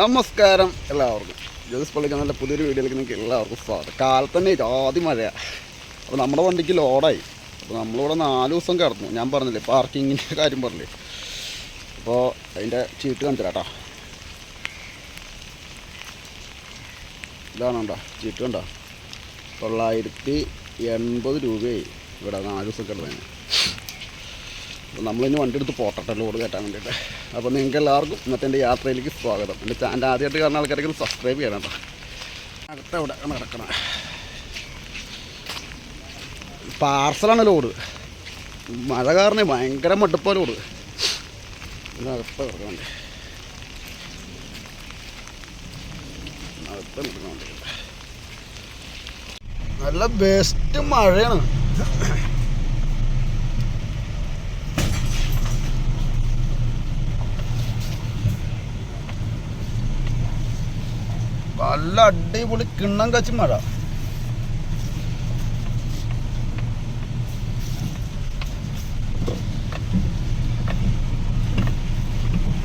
നമസ്കാരം എല്ലാവർക്കും. ജോസ് പള്ളിക്ക് നല്ല പുതിയൊരു വീഡിയോയിലേക്ക് നിങ്ങൾക്ക് എല്ലാവർക്കും സ്വാഗതം. കാലത്ത് തന്നെ ആദ്യം മഴയാണ് അപ്പോൾ നമ്മുടെ വണ്ടിക്ക് ലോഡായി അപ്പോൾ നമ്മളിവിടെ നാല് ദിവസം കിടന്നു. ഞാൻ പറഞ്ഞില്ലേ പാർക്കിങ്ങിന്റെ കാര്യം പറഞ്ഞില്ലേ. അപ്പോൾ അതിന്റെ ചീട്ട് കണ്ടില്ല കേട്ടോ ഇതാണ് കണ്ടോ ചീട്ട് കണ്ടോ. തൊള്ളായിരത്തി എൺപത് രൂപയായി ഇവിടെ നാല് ദിവസം കിടന്നതിന്. അപ്പോൾ നമ്മളിനി വണ്ടി എടുത്ത് പോട്ടട്ടെ ലോഡ് കയറ്റാൻ വേണ്ടിയിട്ട്. അപ്പോൾ നിങ്ങൾക്ക് എല്ലാവർക്കും ഇന്നത്തെ എന്റെ യാത്രയിലേക്ക് സ്വാഗതം. എന്റെ ചാനൽ ആദ്യമായിട്ട് കാണുന്ന ആൾക്കാരെങ്കിലും സബ്സ്ക്രൈബ് ചെയ്യണം കേട്ടോ. അടുത്ത ഇവിടെ നടക്കണം പാർസലാണ് ലോഡ്. മഴ കാരണം ഭയങ്കര മടുപ്പ ലോഡ്. കിടക്കണം അടുത്ത കിടക്കണം നല്ല ബെസ്റ്റ് മഴയാണ്. നല്ല അടിപൊളി കിണ്ണം കച്ചി മഴ.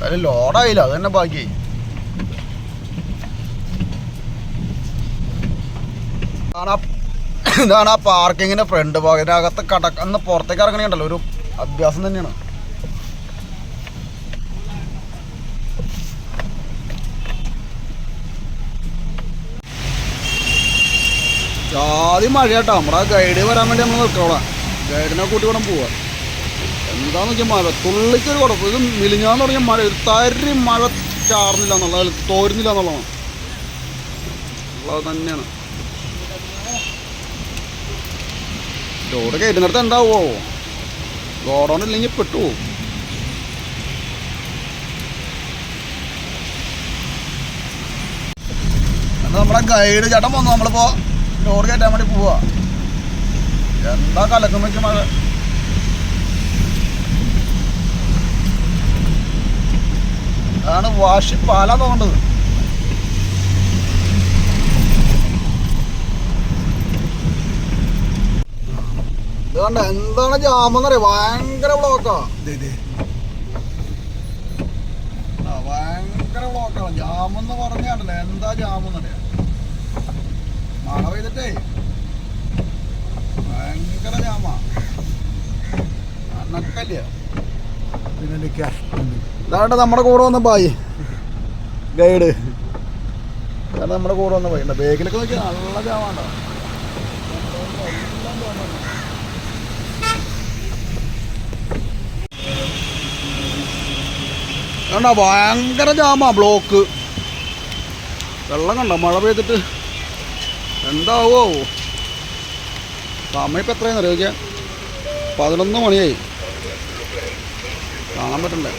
അതിൽ ലോഡായില്ല അത് തന്നെ ബാക്കി. ഇതാണ് ആ- പാർക്കിങ്ങിന്റെ ഫ്രണ്ട് ഭാഗം. കടക്കുന്ന പുറത്തേക്ക് ഇറങ്ങണുണ്ടല്ലോ ഒരു അഭ്യാസം തന്നെയാണ്. ജാതി കേട്ടോ നമ്മുടെ ഗൈഡ് വരാൻ വേണ്ടി നമ്മൾ നിൽക്കോളാം ഗൈഡിനെ കൂട്ടി വേണം പോവാ എന്താന്ന് വെച്ചാൽ മഴ തുള്ളിക്കൊരു കുഴപ്പം. ഇത് മിലിഞ്ഞാന്ന് പറഞ്ഞാൽ മഴ ഒരു തരി മഴ ചാർന്നില്ല എന്നുള്ളത് തോരുന്നില്ല എന്നുള്ളതാണ്. ഉള്ളത് തന്നെയാണ്. ലോഡ് കയറ്റുന്നിടത്ത് എന്താവോ? ഗോഡൗൺ ഇല്ലെങ്കിൽ അത് നമ്മുടെ ഗൈഡ് ചേട്ടൻ വന്നു. നമ്മളിപ്പോ ലോഡ് കയറ്റാൻ വേണ്ടി പോവാ. എന്താ കലക്കും വെച്ച് മഴ. അതാണ് വാഷി പാല തോണ്ടത് ഇതുകൊണ്ട് എന്താണ് ജാമെന്നറിയ ഭയങ്കര ബ്ലോക്കാ. ഭയങ്കര ബ്ലോക്കാണ്. ജാമെന്ന് പറഞ്ഞാണല്ലേ എന്താ ജാമെന്നറിയാം മഴ പെയ്തിട്ടേ ഭയങ്കര ജാമാ. ഇതാണ്ട് നമ്മുടെ കൂടെ വന്ന ബായി. ഗൈഡ്. ഇതാണ്ട് നമ്മുടെ കൂടെ വന്ന ബായി. ബേക്കിലൊക്കെ നോക്കി നല്ല ജാമാണ്ടോ കണ്ടോ ഭയങ്കര ജാമാ ബ്ലോക്ക്. വെള്ളം കണ്ടോ? മഴ പെയ്തിട്ട്. എന്താവോ? സമയം ഇപ്പം എത്രയാണെന്ന് അറിയോ പതിനൊന്ന് മണിയായി. കാണാൻ പറ്റണ്ടേ?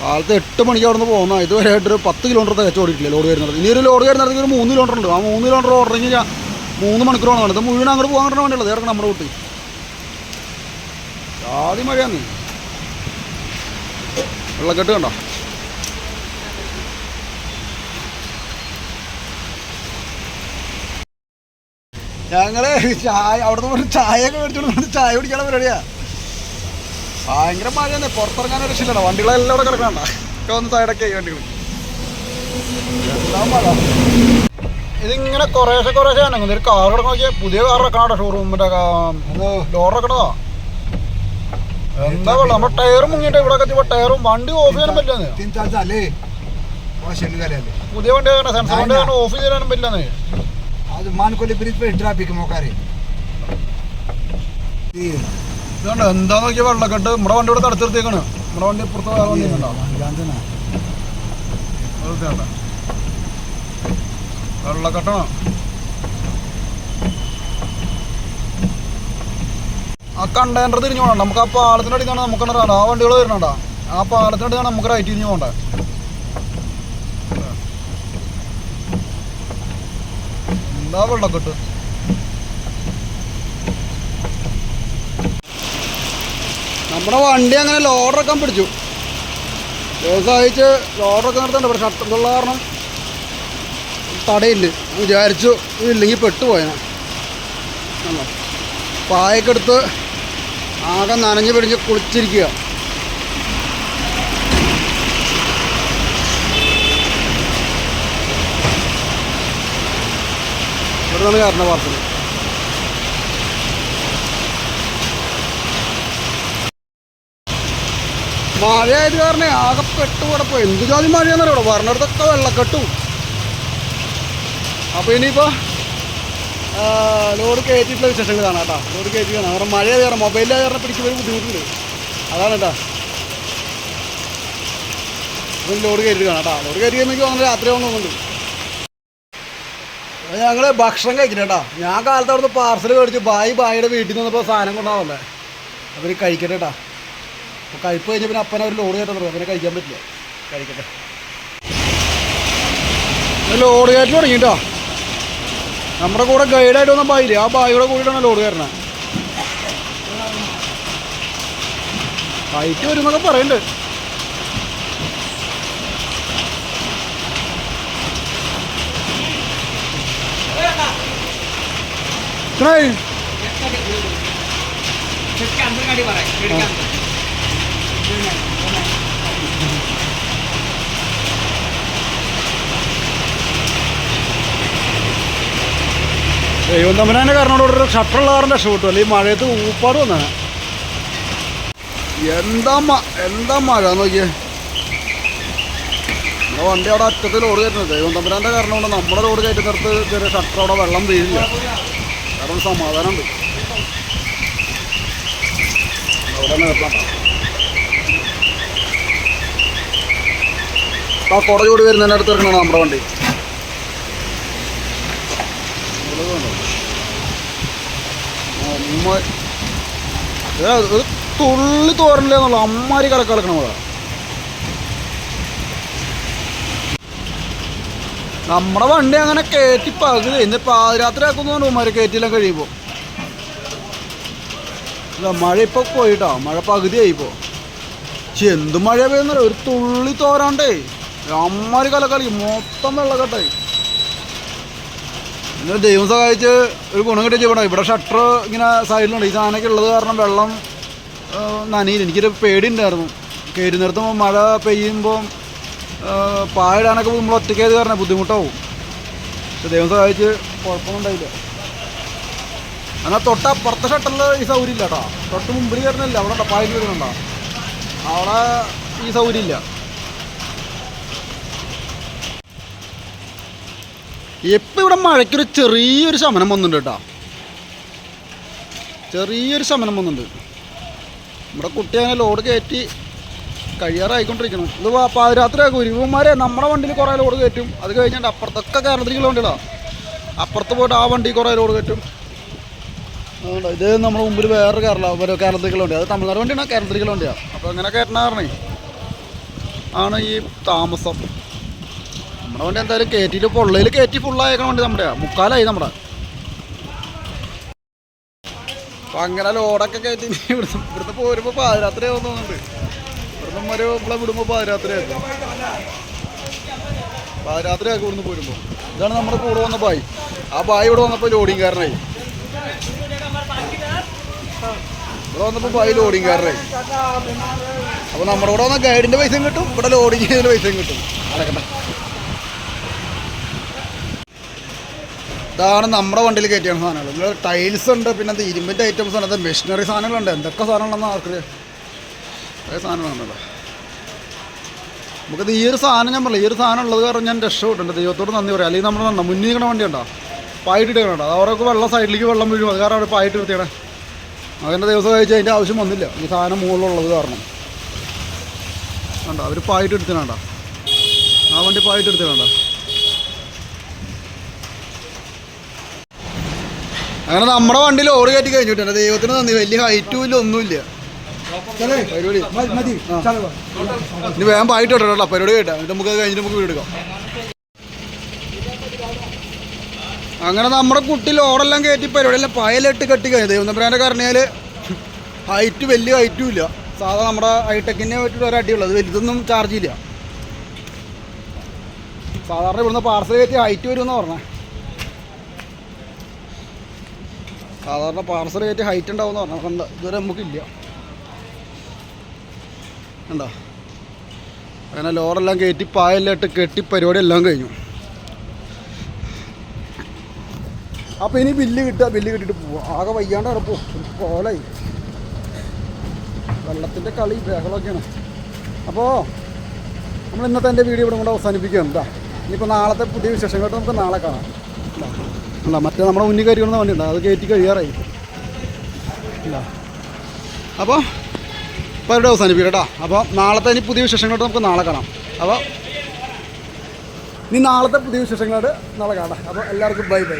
കാലത്ത് എട്ട് മണിക്ക് അവിടെ നിന്ന് പോകുന്ന ഇതുവരെ ആയിട്ട് ഒരു പത്ത് കിലോമീറ്റർ തികച്ച് ഓടിയിട്ടില്ല ലോഡ് വരുന്നത്? ഇനി ഒരു ലോഡ് വരുന്നത് ഒരു മൂന്ന് കിലോമീറ്റർ ഉണ്ട്. ആ മൂന്ന് കിലോമീറ്റർ ഓടണമെങ്കിൽ മൂന്ന് മണിക്കൂറാണ് വേണ്ടത്. മുഴുവൻ അങ്ങോട്ട് പോകാൻ വേണ്ടിയുള്ളത് ഇറക്കണം നമ്മുടെ കുട്ടി. ആദ്യം മഴയാന്ന് വെള്ളക്കെട്ട് കണ്ടോ? ഞങ്ങൾ ചായ അവിടുന്ന് കൊണ്ട് ചായ ഒക്കെ മേടിച്ചോണ്ട് ചായ കുടിക്കാനുള്ള പരിപാടിയാ. ഭയങ്കര മഴയാണ് പുറത്തിറങ്ങാൻ ഒരു രക്ഷയില്ല വണ്ടികളെല്ലാം അവിടെ കിടക്കണ്ട ഒക്കെ ഒന്ന് സൈഡൊക്കെ വണ്ടികൾ മഴ? ഇതിങ്ങനെ കുറേശ്ശെ കുറേശ്ശെ ആണ് ഒരു കാർ കിടക്കാൻ നോക്കിയാൽ പുതിയ കാർ വെക്കണോ ഷോറൂമിന്റെ ഡോർ വെക്കണോ എന്താ പറയുക നമ്മുടെ ടയർ മുങ്ങിട്ട് ഇവിടെ എത്തിയപ്പോൾ ടയറും വണ്ടി ഓഫ് ചെയ്യാനും പറ്റില്ലെന്ന്. പുതിയ വണ്ടി സെൻസർ വണ്ടി ഓഫ് ചെയ്യാനും പറ്റില്ലെന്ന്. ಅದು ಮಾನ್ಕೊಲ್ಲಿ ಬ್ರಿಡ್ಜ್ ಪೇ ട്രാഫിക് നോക്കാറ് ഇതുകൊണ്ട് എന്താ നോക്കിയ വെള്ളമൊക്കെ ഇട്ട് നമ്മുടെ വണ്ടി ഇവിടെ തടുത്ത് നിർത്തിയേക്കാണ്. നമ്മുടെ വണ്ടി പുറത്ത് വേറെ വണ്ടി ആ കണ്ടെയ്നർ തിരിഞ്ഞു പോകണം നമുക്ക് ആ പാലത്തിന്റെ അടിക്കാണ് നമുക്ക് ആ വണ്ടികൾ വരുന്നുണ്ടാ? ആ പാലത്തിന്റെ അടിക്കാണ് നമുക്ക് റൈറ്റ് തിരിഞ്ഞു പോകണ്ടേ? എന്താ കിട്ടും നമ്മുടെ വണ്ടി അങ്ങനെ ലോഡറൊക്കെ പിടിച്ചു. ദിവസം അയച്ച് ലോഡറൊക്കെ നടത്തണ്ട പക്ഷെ ഷട്ടറുള്ള കാരണം തടയില്ല. വിചാരിച്ചു ഇല്ലെങ്കിൽ പെട്ടുപോയാ പായൊക്കെ എടുത്ത് ആകെ നനഞ്ഞ് പിടിഞ്ഞ് കുളിച്ചിരിക്കുക. ഇവിടുന്നാണ് കാരണം പാർസൽ മഴയായത് കാരണം ആകെ പെട്ട് പോയി എന്ത് ജാതി മഴയാണെന്നറിയോ പറഞ്ഞിടത്തൊക്കെ വെള്ളക്കെട്ടും. അപ്പോൾ ഇനിയിപ്പോൾ ലോഡ് കയറ്റിയിട്ടുള്ള വിശേഷങ്ങൾ കാണാം കേട്ടോ. ലോഡ് കയറ്റി കാണാം. കാരണം മഴ കാരണം മൊബൈലിൽ കാരണം പിടിക്കുമ്പോൾ പോയി ബുദ്ധിമുട്ടുണ്ട്. അതാണ് കേട്ടോ. അപ്പം ലോഡ് കയറ്റി കാണാം കേട്ടോ. ലോഡ് കയറ്റി കഴിഞ്ഞാൽ അങ്ങനെ രാത്രി തോന്നുന്നുണ്ട്. ഞങ്ങൾ ഭക്ഷണം കഴിക്കണേട്ടാ. ഞാൻ കാലത്ത് അവിടുന്ന് പാർസൽ മേടിച്ച് ബായി ബായിയുടെ വീട്ടിൽ നിന്നപ്പോൾ സാധനം കൊണ്ടാവല്ലേ അവർ കഴിക്കട്ടെ കേട്ടോ അപ്പോൾ കഴിപ്പ് കഴിഞ്ഞ് പിന്നെ അപ്പനെ ഒരു ലോഡ് തുടങ്ങും. പിന്നെ കഴിക്കാൻ പറ്റില്ല. കഴിക്കട്ടെ. ലോഡ് കയറ്റി തുടങ്ങി കേട്ടോ നമ്മുടെ കൂടെ ഗൈഡായിട്ട് വന്ന ബായില്ലേ ആ ബായിയുടെ കൂടിയിട്ടാണ് ലോഡ് കയറണേ. ഹൈറ്റ് വരുന്നൊക്കെ പറയുന്നുണ്ട്. ഇത്രയായി ദൈവം തമ്പനാന്റെ കാരണോട് ഒരു ഷട്ടറുള്ള കാരണം രക്ഷപ്പെട്ടു അല്ലെങ്കിൽ മഴയത്ത് ഊപ്പാട് വന്നാണ് എന്താ എന്താ മഴ നോക്കിയേ? നമ്മുടെ വണ്ടി അവിടെ അറ്റത്ത് ലോഡ് കയറ്റുന്നത്. ദൈവം തമ്പനാന്റെ കാരണം കൊണ്ട് നമ്മുടെ ലോഡ് കയറ്റുന്നിടത്ത് ചെറിയ ഷട്ടർ അവിടെ വെള്ളം വീഴില്ല. കാരണം സമാധാനമുണ്ട് അവിടെ നിർത്തണ്ട ആ കുട ചൂട് വരുന്നതിന്റെ അടുത്ത് ഇറങ്ങണം നമ്മുടെ വണ്ടി? അമ്മ തുള്ളി തോരണില്ല എന്നുള്ള അമ്മാരി കലക്ക് കളക്കണം അവിടെ നമ്മുടെ വണ്ടി അങ്ങനെ കയറ്റി പകുതി. ഇന്ന് പാതിരാത്രി ആക്കുന്നുണ്ട് ഉമ്മാരെ കയറ്റിയെല്ലാം കഴിയുമ്പോൾ അല്ല മഴ ഇപ്പോൾ പോയിട്ടോ? മഴ പകുതി ഇപ്പോൾ പക്ഷെ എന്ത് മഴ പെയ്യുന്നില്ല ഒരു തുള്ളി തോരാണ്ടേ. അമ്മാരി കലക്കളി മൊത്തം വെള്ളക്കെട്ടായി എന്നാൽ ദൈവം സഹായിച്ച് ഒരു ഗുണം കിട്ടിയ ചെയ്യണം ഇവിടെ ഷട്ടർ ഇങ്ങനെ സൈഡിലുണ്ട്. ഈ സാധനമൊക്കെ ഉള്ളത് കാരണം വെള്ളം നനയില്ല. എനിക്കൊരു കയറ്റി നിർത്തുമ്പോൾ മഴ പെയ്യുമ്പോൾ പായിടാനൊക്കെ നമ്മൾ ഒറ്റയ്ക്കായത് കാരണം ബുദ്ധിമുട്ടാവും. പക്ഷെ ദൈവം സഹായിച്ച് കുഴപ്പമൊന്നും ഉണ്ടായില്ല എന്നാൽ തൊട്ടപ്പുറത്തെ ഷട്ടറിൽ ഈ സൗകര്യം ഇല്ല കേട്ടോ. തൊട്ട് മുമ്പിൽ കയറുന്നില്ല അവിടെ പായിട്ട് വരുന്നുണ്ടോ അവിടെ ഈ സൗകര്യം ഇല്ല ഇപ്പം ഇവിടെ മഴയ്ക്കൊരു ചെറിയൊരു ശമനം വന്നിട്ടുണ്ട് കേട്ടോ. ചെറിയൊരു ശമനം വന്നിട്ടുണ്ട്. നമ്മുടെ കുട്ടി അങ്ങനെ ലോഡ് കയറ്റി കഴിയാറായിക്കൊണ്ടിരിക്കണം. ഇത് പാതിരാത്രിയാക്കും ഇരുവന്മാരെ നമ്മുടെ വണ്ടിയിൽ കുറേ ലോഡ് കയറ്റും. അത് കഴിഞ്ഞിട്ട് അപ്പുറത്തൊക്കെ കേരളത്തിലേക്കുള്ള വണ്ടികളാണ് അപ്പുറത്ത് പോയിട്ട് ആ വണ്ടി കുറേ ലോഡ് കയറ്റും. ഇത് നമ്മുടെ മുമ്പിൽ വേറൊരു കേരള ഒരു കേരളത്തിലേക്കുള്ള വണ്ടി അത് തമിഴ്നാട് വണ്ടിയാണ് കേരളത്തിലേക്കുള്ള വണ്ടിയാണ് അപ്പോൾ അങ്ങനെ കയറ്റണ കാരണേ ആണ് ഈ താമസം. നമ്മുടെ വണ്ടി എന്തായാലും കയറ്റിയിട്ട് പൊള്ളയിൽ കയറ്റി ഫുള്ളായേക്കണ വണ്ടി നമ്മുടെ. മുക്കാലായി നമ്മുടെ. അപ്പം അങ്ങനെ ലോഡൊക്കെ കയറ്റി ഇവിടുന്ന് ഇവിടുന്ന് പോരുമ്പോൾ പാതിരാത്രി ആവും തോന്നുന്നുണ്ട്. ഇവിടെ നമ്മളെ വിടുമ്പോൾ പാതിരാത്രി ആക്കും പാതിരാത്രി ആക്കും ഇവിടുന്ന് പോരുമ്പോൾ ഇതാണ് നമ്മുടെ കൂടെ വന്ന ബായി. ആ ബായി ഇവിടെ വന്നപ്പോൾ ലോഡിങ് കാരണായി ഇവിടെ വന്നപ്പോൾ ബായി ലോഡിങ് കാരനായി. അപ്പോൾ നമ്മുടെ കൂടെ വന്ന ഗൈഡിന്റെ പൈസയും കിട്ടും ഇവിടെ ലോഡിങ് ചെയ്തതിന്റെ പൈസയും കിട്ടും. അടക്കണ്ട ഇതാണ് നമ്മുടെ വണ്ടിയിൽ കയറ്റിയാണ് സാധനങ്ങൾ. നിങ്ങൾ ടൈൽസ് ഉണ്ട് പിന്നെ ഇരുമ്പിന്റെ ഐറ്റംസ് ഉണ്ട് മെഷീനറി സാധനങ്ങളുണ്ട് എന്തൊക്കെ സാധനങ്ങളാണെന്ന് ആർക്കറിയാം അതേ സാധനങ്ങളാണല്ലോ നമുക്കത് ഈ ഒരു സാധനം ഞാൻ പറയില്ല ഈ ഒരു സാധനം ഉള്ളത് കാരണം ഞാൻ രക്ഷപ്പെട്ടുണ്ട് ദൈവത്തോട് നന്ദി പറയാം. അല്ലെങ്കിൽ നമ്മൾ നന്ന മുന്നിൽ നിൽക്കണ വണ്ടി ഉണ്ടോ പായിട്ട് ഇടുകയുണ്ടോ അത് അവരൊക്കെ വെള്ളം സൈഡിലേക്ക് വെള്ളം വീഴും. അത് കാരണം അവർ പായിട്ട് വൃത്തിയാണ് അതിന്റെ ദിവസം കഴിച്ച് അതിന്റെ ആവശ്യം വന്നില്ല. ഈ സാധനം മുകളിലുള്ളത് കാരണം. കണ്ടോ? അവർ പായിട്ട് എടുത്തിനാണ്ടോ ആ വണ്ടി പായിട്ട് എടുത്തിനാണ്ടോ അങ്ങനെ നമ്മുടെ വണ്ടി ലോഡ് കയറ്റി കഴിഞ്ഞിട്ടുണ്ട് ദൈവത്തിന് നന്ദി. വലിയ ഹൈറ്റും ഇല്ല ഒന്നുമില്ല. പരിപാടി. ഇനി വേഗം ആയിട്ടോട്ടോ കേട്ടോ. പരിപാടി കേട്ടോ. എന്നിട്ട് നമുക്ക് അത് കഴിഞ്ഞിട്ട് നമുക്ക് വീട് അങ്ങനെ നമ്മുടെ കുട്ടി ലോഡെല്ലാം കയറ്റി പരിപാടി എല്ലാം പായലിട്ട് കെട്ടി കഴിഞ്ഞു. ദേവനപ്രാന്റെ കാരണയാൽ ഹൈറ്റ് വലിയ ഹൈറ്റും ഇല്ല. സാധാ നമ്മുടെ ഹൈടെക്കിനെ പറ്റിയിട്ട് ഒരു അടിയുള്ളൂ. അത് വലുതൊന്നും ചാർജ് ഇല്ല. സാധാരണ ഇവിടുന്ന് പാർസൽ കയറ്റി ഹൈറ്റ് വരുമെന്ന് പറഞ്ഞേ. സാധാരണ പാർസൽ കയറ്റി ഹൈറ്റ് ഉണ്ടാവും എന്ന് പറഞ്ഞാൽ ഇതുവരെ നമുക്കില്ല. ഉണ്ടോ അങ്ങനെ ലോറെല്ലാം കയറ്റി പായെല്ലാം കെട്ടി പരിപാടി എല്ലാം കഴിഞ്ഞു. അപ്പോൾ ഇനി ബില്ല് കിട്ടുക ബില്ല് കിട്ടിയിട്ട് പോവാം. ആകെ വയ്യാണ്ട് അവിടെ പോകും കോലായി. വെള്ളത്തിന്റെ കളി ബഹളമൊക്കെയാണ്. അപ്പോൾ നമ്മൾ ഇന്നത്തെ എന്റെ വീഡിയോ ഇവിടെ കൊണ്ട് അവസാനിപ്പിക്കുകയാണ് കേട്ടോ ഇനിയിപ്പോൾ നാളത്തെ പുതിയ വിശേഷങ്ങളായിട്ട് നമുക്ക് നാളെ കാണാം. അല്ല മറ്റേ നമ്മുടെ മുന്നിൽ കയറി വന്ന വണ്ടി ഉണ്ട് അത് കയറ്റി കഴിയാറായി. ഇല്ല അപ്പോൾ ഇപ്പോൾ ഇവിടെ അവസാനിപ്പിക്കും കേട്ടോ. അപ്പോൾ നാളത്തെ ഇനി പുതിയ വിശേഷങ്ങളോട് നമുക്ക് നാളെ കാണാം. അപ്പോൾ ഇനി നാളത്തെ പുതിയ വിശേഷങ്ങളോട് നാളെ കാണാം. അപ്പോൾ എല്ലാവർക്കും ബൈ ബൈ